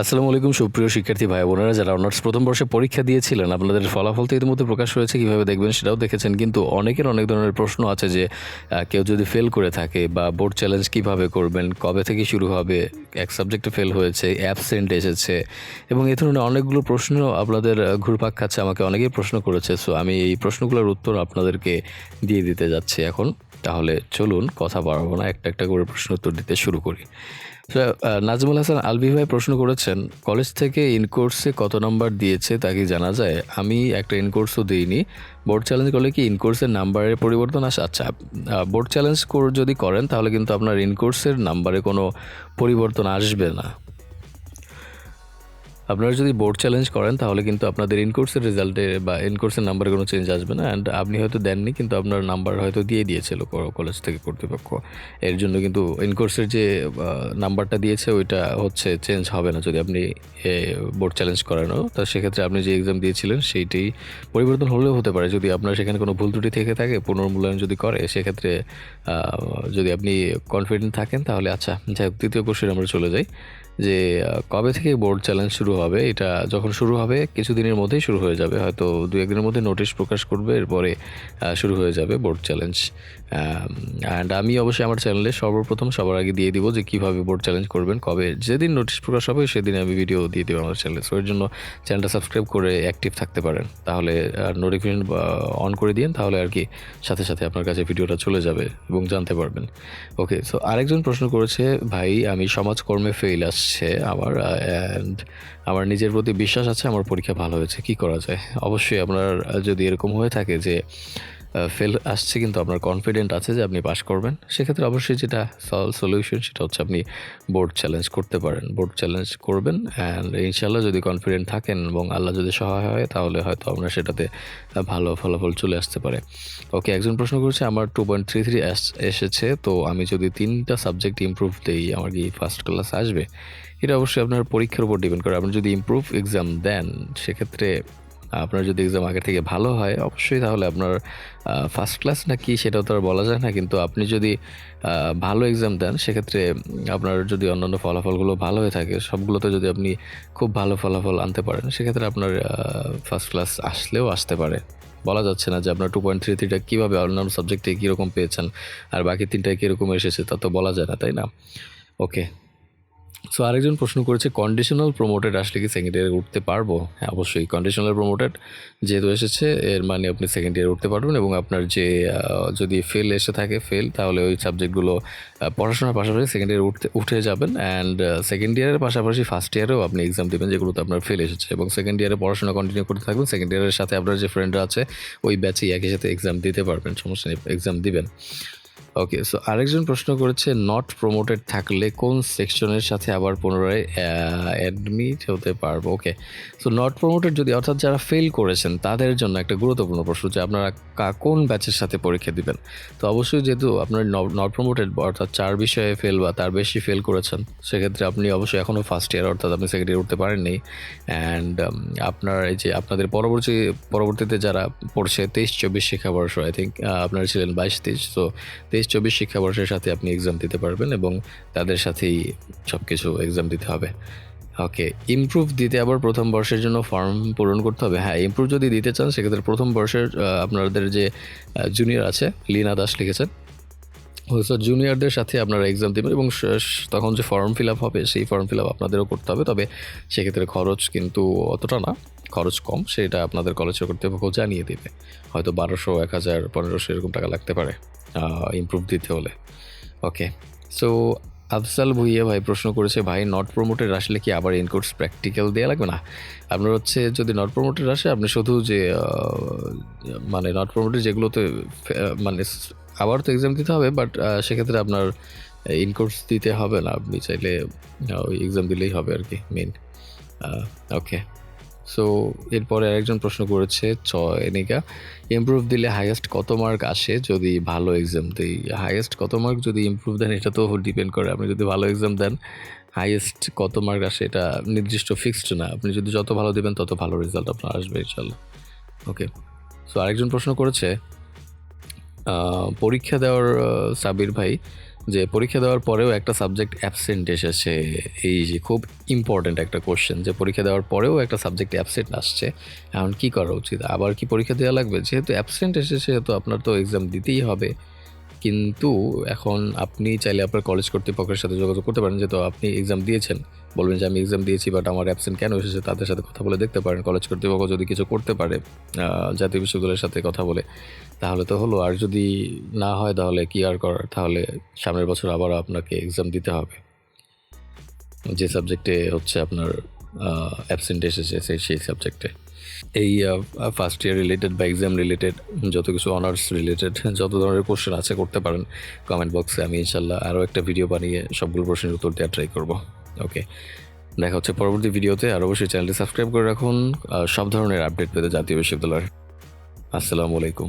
আসসালামু আলাইকুম, সুপ্রিয় শিক্ষার্থী ভাই বোনেরা, যারা অনার্স প্রথম বর্ষে পরীক্ষা দিয়েছিলেন, আপনাদের ফলাফল তো ইতিমধ্যে প্রকাশ হয়েছে, কীভাবে দেখবেন সেটাও দেখেছেন, কিন্তু অনেকের অনেক ধরনের প্রশ্ন আছে যে কেউ যদি ফেল করে থাকে বা বোর্ড চ্যালেঞ্জ কীভাবে করবেন, কবে থেকে শুরু হবে, এক সাবজেক্টে ফেল হয়েছে অ্যাবসেন্ট এসেছে, এবং এই ধরনের অনেকগুলো প্রশ্ন আপনাদের ঘুরপাক খাচ্ছে, আমাকে অনেকেই প্রশ্ন করেছে সো আমি এই প্রশ্নগুলোর উত্তর আপনাদেরকে দিয়ে দিতে যাচ্ছি এখন। তাহলে চলুন, কথা বাড়াবো না, একটা একটা করে প্রশ্ন উত্তর দিতে শুরু করি। নাজমুল হাসান আলবি ভাই প্রশ্ন করেছেন, কলেজ থেকে ইনকোর্সে কত নম্বর দিয়েছে তা কি জানা যায়? আমি একটা ইনকোর্সও দিইনি। বোর্ড চ্যালেঞ্জ করলে কি ইনকোর্সের নাম্বারের পরিবর্তন আসে? আচ্ছা বোর্ড চ্যালেঞ্জ যদি করেন, তাহলে কিন্তু আপনার ইনকোর্সের নাম্বারে কোনো পরিবর্তন আসবে না। আপনারা যদি বোর্ড চ্যালেঞ্জ করেন, তাহলে কিন্তু আপনাদের ইনকোর্সের রেজাল্টে বা ইনকোর্সের নাম্বারে কোনো চেঞ্জ আসবে না। অ্যান্ড আপনি হয়তো দেননি, কিন্তু আপনার নাম্বার হয়তো দিয়ে দিয়েছিল কলেজ থেকে কর্তৃপক্ষ। এর জন্য কিন্তু ইনকোর্সের যে নাম্বারটা দিয়েছে, ওইটা হচ্ছে চেঞ্জ হবে না। যদি আপনি বোর্ড চ্যালেঞ্জ করানো, তো সেক্ষেত্রে আপনি যে এক্সাম দিয়েছিলেন সেইটাই পরিবর্তন হলেও হতে পারে। যদি আপনার সেখানে কোনো ভুল ত্রুটি থেকে থাকে, পুনর্মূল্যায়ন যদি করে, সেক্ষেত্রে যদি আপনি কনফিডেন্ট থাকেন, তাহলে আচ্ছা যাই হোক, তৃতীয় কোশ্চেন আমরা চলে যাই। যে কবে থেকে বোর্ড চ্যালেঞ্জ শুরু হবে, এটা যখন শুরু হবে, কিছুদিনের মধ্যেই শুরু হয়ে যাবে। হয়তো দু একদিনের মধ্যে নোটিশ প্রকাশ করবে, এরপরে শুরু হয়ে যাবে বোর্ড চ্যালেঞ্জ। অ্যান্ড আমি অবশ্যই আমার চ্যানেলে সর্বপ্রথম সবার আগে দিয়ে দিব যে, কীভাবে বোর্ড চ্যালেঞ্জ করবেন, কবে। যেদিন নোটিশ প্রকাশ হবে, সেদিন আমি ভিডিও দিয়ে দেবো আমার চ্যানেলে। সো এর জন্য চ্যানেলটা সাবস্ক্রাইব করে অ্যাক্টিভ থাকতে পারেন। তাহলে নোটিফিকেশন অন করে দিন তাহলে আর কি সাথে সাথে আপনার কাছে ভিডিওটা চলে যাবে এবং জানতে পারবেন। ওকে সো আরেকজন প্রশ্ন করেছে, ভাই, আমি সমাজকর্মে ফেল আসছে আমার অ্যান্ড আমার নিজের প্রতি বিশ্বাস আছে, আমার পরীক্ষা ভালো হয়েছে, কি করা যায়? অবশ্যই আপনার যদি এরকম হয়ে থাকে যে ফেল আসছে কিন্তু আপনার কনফিডেন্ট আছে যে আপনি পাশ করবেন, সেক্ষেত্রে অবশ্যই যেটা সল সলিউশন সেটা হচ্ছে আপনি বোর্ড চ্যালেঞ্জ করতে পারেন। বোর্ড চ্যালেঞ্জ করবেন অ্যান্ড ইনশাল্লাহ যদি কনফিডেন্ট থাকেন এবং আল্লাহ যদি সহায় হয়, তাহলে হয়তো আপনার সেটাতে ভালো ফলাফল চলে আসতে পারে। ওকে একজন প্রশ্ন করছে, আমার টু পয়েন্ট থ্রি থ্রি এসেছে, তো আমি যদি তিনটা সাবজেক্ট ইমপ্রুভ দিই, আমার কি ফার্স্ট ক্লাস আসবে? এটা অবশ্যই আপনার পরীক্ষার উপর ডিপেন্ড করে। আপনি যদি ইমপ্রুভ এক্সাম দেন, সেক্ষেত্রে আপনার যদি এক্সাম আগে থেকে ভালো হয়, অবশ্যই তাহলে আপনার ফার্স্ট ক্লাস না কি সেটাও তো আর বলা যায় না। কিন্তু আপনি যদি ভালো এক্সাম দেন, সেক্ষেত্রে আপনার যদি অন্যান্য ফলাফলগুলো ভালো হয়ে থাকে, সবগুলোতে যদি আপনি খুব ভালো ফলাফল আনতে পারেন, সেক্ষেত্রে আপনার ফার্স্ট ক্লাস আসলেও আসতে পারে। বলা যাচ্ছে না যে আপনার টু পয়েন্ট থ্রি থ্রিটা কীভাবে অন্যান্য সাবজেক্টে কীরকম পেয়েছেন, আর বাকি তিনটায় কীরকম এসেছে, তা তো বলা যায় না, তাই না? ওকে সো আরেকজন প্রশ্ন করেছে কন্ডিশনাল প্রমোটেড আসলে কি সেকেন্ড ইয়ারে উঠতে পারব? হ্যাঁ অবশ্যই কন্ডিশনাল প্রমোটেড যেহেতু এসেছে, এর মানে আপনি সেকেন্ড ইয়ারে উঠতে পারবেন এবং আপনার যে যদি ফেল এসে থাকে ফেল তাহলে ওই সাবজেক্টগুলো পড়াশোনার পাশাপাশি সেকেন্ড ইয়ারে উঠতে, উঠে যাবেন অ্যান্ড সেকেন্ড ইয়ারের পাশাপাশি ফার্স্ট ইয়ারেও আপনি এক্সাম দেবেন যেগুলোতে আপনার ফেল এসেছে এবং সেকেন্ড ইয়ারে পড়াশোনা কন্টিনিউ করতে থাকবেন সেকেন্ড ইয়ারের সাথে আপনার যে ফ্রেন্ডরা আছে, ওই ব্যাচেই একই সাথে এক্সাম দিতে পারবেন, সমস্যা নেই এক্সাম দিবেন। ওকে সো আরেকজন প্রশ্ন করেছে নট প্রমোটেড থাকলে কোন সেকশনের সাথে আবার পুনরায় অ্যাডমিট হতে পারব? ওকে সো নট প্রমোটেড যদি, অর্থাৎ যারা ফেল করেছেন, তাদের জন্য একটা গুরুত্বপূর্ণ প্রশ্ন যে আপনারা কোন ব্যাচের সাথে পরীক্ষা দিবেন? তো অবশ্যই যেহেতু আপনার নট প্রমোটেড অর্থাৎ চার বিষয়ে ফেল বা তার বেশি ফেল করেছেন, সেক্ষেত্রে আপনি অবশ্যই এখনও ফার্স্ট ইয়ার অর্থাৎ আপনি সেকেন্ড ইয়ার উঠতে পারেননি। অ্যান্ড আপনার এই যে আপনাদের পরবর্তী, পরবর্তীতে যারা পড়ছে, তেইশ, চব্বিশ শিক্ষাবর্ষ আই থিঙ্ক আপনারা ছিলেন বাইশ, তেইশ তো তেইশ চব্বিশ শিক্ষাবর্ষের সাথে আপনি এক্সাম দিতে পারবেন এবং তাদের সাথেই সব কিছু এক্সাম দিতে হবে। ওকে ইমপ্রুভ দিতে আবার প্রথম বর্ষের জন্য ফর্ম পূরণ করতে হবে। হ্যাঁ ইমপ্রুভ যদি দিতে চান, সেক্ষেত্রে প্রথম বর্ষের আপনাদের যে জুনিয়র আছে, লীনা দাস লিখেছেন। সো জুনিয়রদের সাথে আপনারা এক্সাম দেবেন এবং তখন যে ফর্ম ফিল আপ হবে, সেই ফর্ম ফিল আপ আপনাদেরও করতে হবে। তবে সেক্ষেত্রে খরচ কিন্তু অতটা না, খরচ কম। সেটা আপনাদের কলেজ কর্তৃপক্ষ জানিয়ে দেবে। হয়তো বারোশো এক হাজার পনেরোশো এরকম টাকা লাগতে পারে ইমপ্রুভ দিতে হলে। ওকে সো আফজাল ভুইয়া ভাই প্রশ্ন করেছে, ভাই নট প্রমোটেড আসলে কি আবার ইনকোর্স প্র্যাকটিক্যাল দেওয়া লাগবে? না, আপনার হচ্ছে যদি নট প্রমোটেড আসে, আপনি শুধু যে মানে নট প্রমোটেড যেগুলোতে মানে আবার তো এক্সাম দিতে হবে বাট সেক্ষেত্রে আপনার ইনকোর্স দিতে হবে না। আপনি চাইলে ওই এক্সাম দিলেই হবে আর কি মেন ওকে সো এরপরে আরেকজন প্রশ্ন করেছে চয়নিকা ইমপ্রুভ দিলে হাইয়েস্ট কত মার্ক আসে যদি ভালো এক্সাম দিই? হাইয়েস্ট কত মার্ক যদি ইমপ্রুভ দেন, এটা তো ডিপেন্ড করে। আপনি যদি ভালো এক্সাম দেন হাইয়েস্ট কত মার্ক আসে এটা নির্দিষ্ট ফিক্সড না। আপনি যদি যত ভালো দেবেন, তত ভালো রেজাল্ট আপনার আসবে ইনশাল্লাহ ওকে সো আরেকজন প্রশ্ন করেছে পরীক্ষা দেওয়ার সাবির ভাই যে পরীক্ষা দেওয়ার পরেও একটা সাবজেক্ট অ্যাবসেন্ট এসেছে। এই যে খুব ইম্পর্ট্যান্ট একটা কোশ্চেন যে পরীক্ষা দেওয়ার পরেও একটা সাবজেক্ট অ্যাবসেন্ট আসছে। এখন কী করা উচিত? আবার কি পরীক্ষা দেওয়া লাগবে? যেহেতু অ্যাবসেন্ট এসেছে সেহেতু আপনার তো এক্সাম দিতেই হবে। কিন্তু এখন আপনি চাইলে আপনার কলেজ কর্তৃপক্ষের সাথে যোগাযোগ করতে পারেন, যেহেতু আপনি এক্সাম দিয়েছেন। বলবেন যে, আমি এক্সাম দিয়েছি বাট আমার অ্যাবসেন্ট কেন এসেছে? তাদের সাথে কথা বলে দেখতে পারেন। কলেজ কর্তৃপক্ষ যদি কিছু করতে পারে জাতীয় বিশ্ববিদ্যালয়ের সাথে কথা বলে, তাহলে তো হলো। আর যদি না হয়, তাহলে কি আর করার? তাহলে সামনের বছর আবার আপনাকে এক্সাম দিতে হবে। যে সাবজেক্টে হচ্ছে আপনার অ্যাবসেন্ট এসেছে সেই সেই সাবজেক্টে এই ফার্স্ট ইয়ার রিলেটেড বা এক্সাম রিলেটেড যত কিছু অনার্স রিলেটেড যত ধরনের কোশ্চেন আছে করতে পারেন কমেন্ট বক্সে আমি ইনশাল্লাহ আরও একটা ভিডিও বানিয়ে সবগুলো প্রশ্নের উত্তর দেওয়ার ট্রাই করব। ওকে দেখা হচ্ছে পরবর্তী ভিডিওতে আর অবশ্যই চ্যানেলটি সাবস্ক্রাইব করে রাখুন সব ধরনের আপডেট পেতে জাতীয় বিশ্ববিদ্যালয়ের। আসসালামু আলাইকুম।